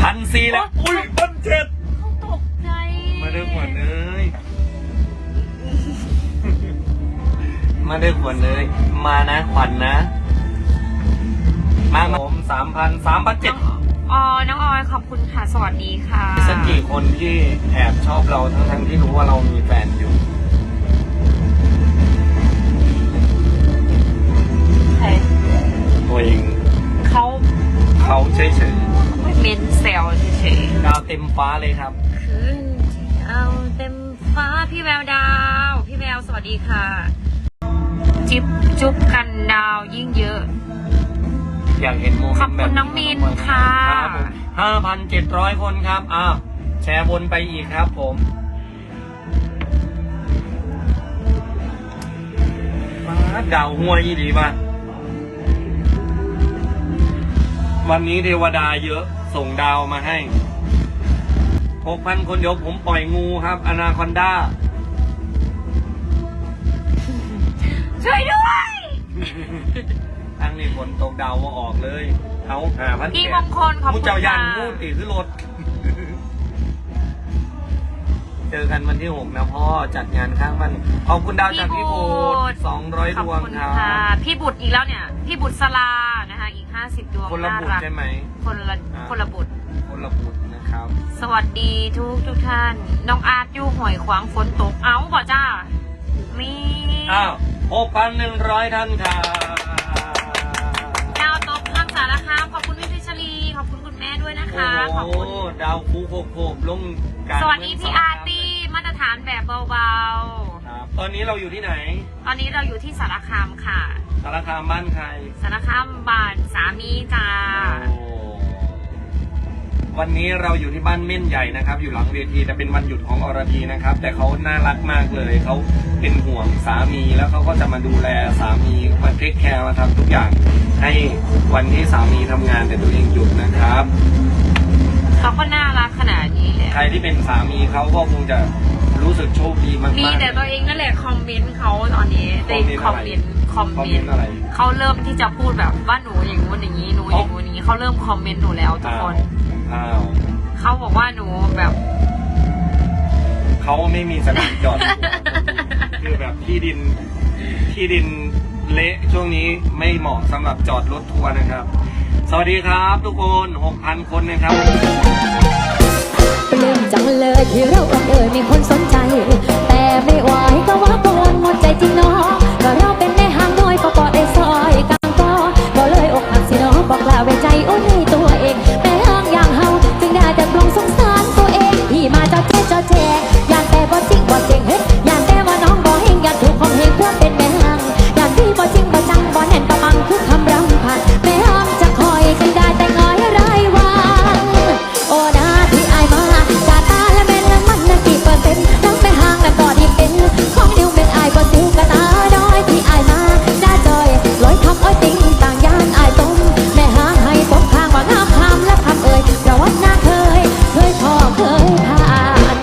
พันสี่แล้ว อุ้ยพันเจ็ดเขาตกใจมาเด้อขวัญเอ้ยมาเด้อขวัญเอ้ยมานะขวัญนะมามาผมสามพันสามพันเจ็ดอ๋อน้องออยขอบคุณค่ะ สวัสดีค่ะสักกี่คนที่แอบชอบเราทั้งทั้งๆที่รู้ว่าเรามีแฟนอยู่ใครตัวเองเขาเขาเฉยเมนเซลเฉยๆดาวเต็มฟ้าเลยครับ ๆคืนที่เอาเต็มฟ้าพี่แววดาว พี่แววสวัสดีค่ะ จิบจุบกันดาวยิ่งเยอะ อยากเห็นโมเมนต์ขอบคุณแบบน้องมีนค่ะครับผมห้าพันเจ็ดร้อยคนครับ อ้าว แชร์บนไปอีกครับผม มาดาวหัวยี่ดีมา วันนี้เทวดาเยอะส่งดาวมาให้หกพันคนเดี๋ยวผมปล่อยงูครับ อนาคอนด้า ช่วยด้วยทั้งนี้ฝนตกดาวว่าออกเลย เอาหาพันพี่มงคลขอบมูคุณเจ้ายันค่ะมูตีขึ้นรถ เจอกันวันที่หกนะพ่อจัดงานข้างมันขอบคุณดาวจากพี่โบดสองร้อยขดอบวงคุณครับค่ะพี่บุตรอีกแล้วเนี่ย พี่บุตรสลานะคะอีก ห้าสิบดวงคนละน่าบุตรรักใช่ไหม คนละอ่า คนละบุตร คนละบุตรนะครับ สวัสดีทุกทุกท่าน น้องอาร์ตอยู่ห่วยขวางฝนตก เอ้าบ่จ้ามีอ้าวหกพันหนึ่งร้อยท่านครับดาวตกรักษาราคามขอบคุณพี่พิชลี ขอบคุณคุณแม่ด้วยนะคะ ขอบโอ้คุณโหดาวคูโคโคบลงกลางสวัสดีเมืองพี่สารอาคร์ตี้มาตรฐานแบบเบาครับตอนนี้เราอยู่ที่ไหน ๆ ตอนนี้เราอยู่ที่สารคามค่ะ สารคามบ้านใคร สารคามบ้านสามีจ้าวันนี้เราอยู่ที่บ้านเม่นใหญ่นะครับ อยู่หลังเวทีแต่เป็นวันหยุดของอรดีนะครับ แต่เขาน่ารักมากเลยเขาเป็นห่วงสามีแล้วเขาก็จะมาดูแลสามีมาเทคแคร์มาทำทุกอย่างให้วันที่สามีทำงานแต่ตัวเองหยุดนะครับเขาก็น่ารักขนาดนี้แหละใครที่เป็นสามีเขาก็คงจะ รู้สึกโชคดีมากๆ มีแต่ตัวเองนั่นแหละคอมเมนต์เขาตอนนี้ได้คอมเมนต์คอมคอมเมเมนนต์ต์อะไรเขาเริ่มที่จะพูดแบบว่าหนูอย่างงู้นอย่างนี้หนูอย่างงู้นอย่างนี้เขาเริ่มคอมเมนต์หนูแล้วทุกอ้าควนอ้าวเขาบอกว่าหนูแบบ เขาไม่มีสนามจอด คือแบบที่ดินที่ดินเละช่วงนี้ไม่เหมาะสำหรับจอดรถทัวร์นะครับ สวัสดีครับทุกคน 6,000 คนนะครับ ปลื้มจังเลยที่เราบังเอิญมีคนสนใจ แต่ไม่ไหวก็ว่ากังวลหมดใจจริงเนาะก็เราเป็นแม่หางน้อยก็กอดไอ้ซอยกลางก็ก็เลยอกหักสิเนาะบอกลาไว้ใจโอ้ยตัว ยผ่าน